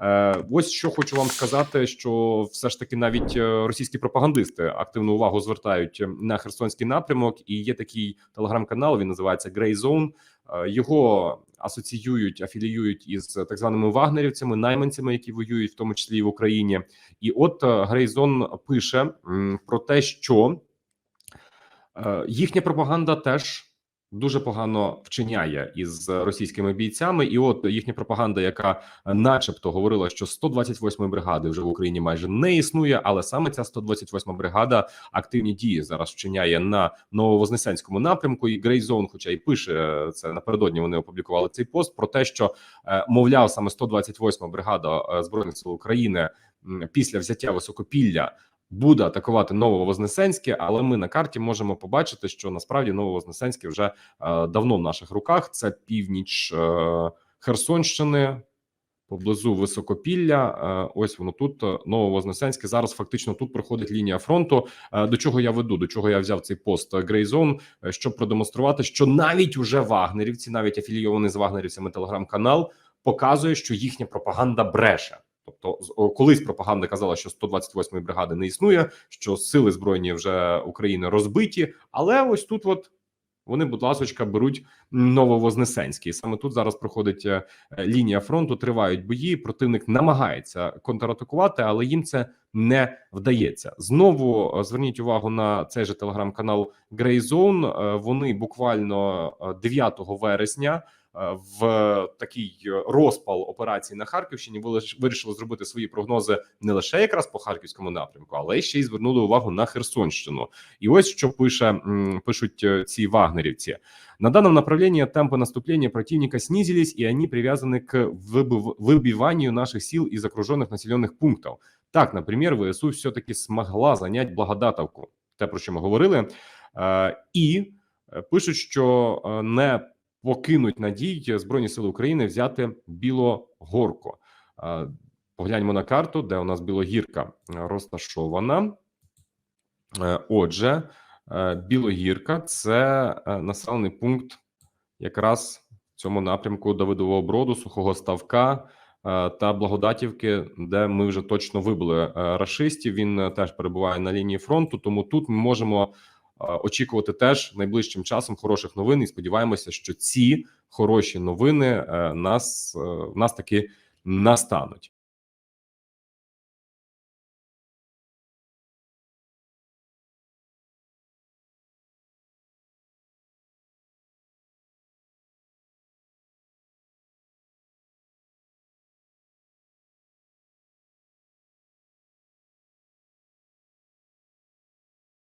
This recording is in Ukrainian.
Е, ось що хочу вам сказати, що все ж таки навіть е, російські пропагандисти активну увагу звертають на херсонський напрямок. І є такий телеграм-канал. Він називається Grey Zone. Е, Його асоціюють, афіліюють із так званими вагнерівцями, найманцями, які воюють, в тому числі і в Україні. І от е, Грейзон пише про те, що їхня пропаганда теж дуже погано вчиняє із російськими бійцями. І от їхня пропаганда, яка, е, начебто, говорила, що 128-ї бригади вже в Україні майже не існує, але саме ця 128-ма бригада активні дії зараз вчиняє на нововознесенському напрямку. І Грейзон, хоча й пише е, це напередодні, вони опублікували цей пост про те, що е, мовляв саме 128-ма бригада збройних сил України після взяття високопілля буде атакувати Нововознесенське, але ми на карті можемо побачити, що насправді Нововознесенське вже е, давно в наших руках. Це північ е, Херсонщини. Поблизу високопілля, Е, ось воно тут Нововознесенське. Зараз фактично тут проходить лінія фронту. До чого я веду? До чого я взяв цей пост Грейзон, щоб продемонструвати, що навіть уже вагнерівці, навіть афілійований з вагнерівцями телеграм-канал, показує, що їхня пропаганда бреше. Тобто, колись пропаганда казала, що 128-ї бригади не існує, що сили збройні вже України розбиті, але ось тут, от вони, будь ласочка, беруть Нововознесенський. Саме тут зараз проходить е, лінія фронту, тривають бої. Противник намагається контратакувати, але їм це не вдається. Знову е, зверніть увагу на цей же телеграм-канал Grey Zone. Е, Вони буквально е, 9 вересня е, в такий е, розпал операції на Харківщині вилиш- вирішили зробити свої прогнози не лише якраз по харківському напрямку, але й ще й звернули увагу на Херсонщину. І ось що пише м, пишуть е, ці вагнерівці. На данном направлении темпы наступления противника снизились, и они привязаны к выбыв- выбиванию наших сил из окруженных населенных пунктов. Так, например, ВСУ все-таки смогла занять Благодатовку, те, про що ми говорили. Е, і е, пишуть, що е, не покинуть надій Збройні Сили України взяти Білогорку. Е, погляньмо на карту, де у нас Білогірка розташована. Отже, Білогірка це населений пункт якраз в цьому напрямку Давидового Броду, Сухого Ставка та Благодатівки, де ми вже точно вибили е, рашистів. Він е, теж перебуває на лінії фронту. Тому тут ми можемо е, очікувати теж найближчим часом хороших новин. І сподіваємося, що ці хороші новини е, нас, е, нас таки настануть.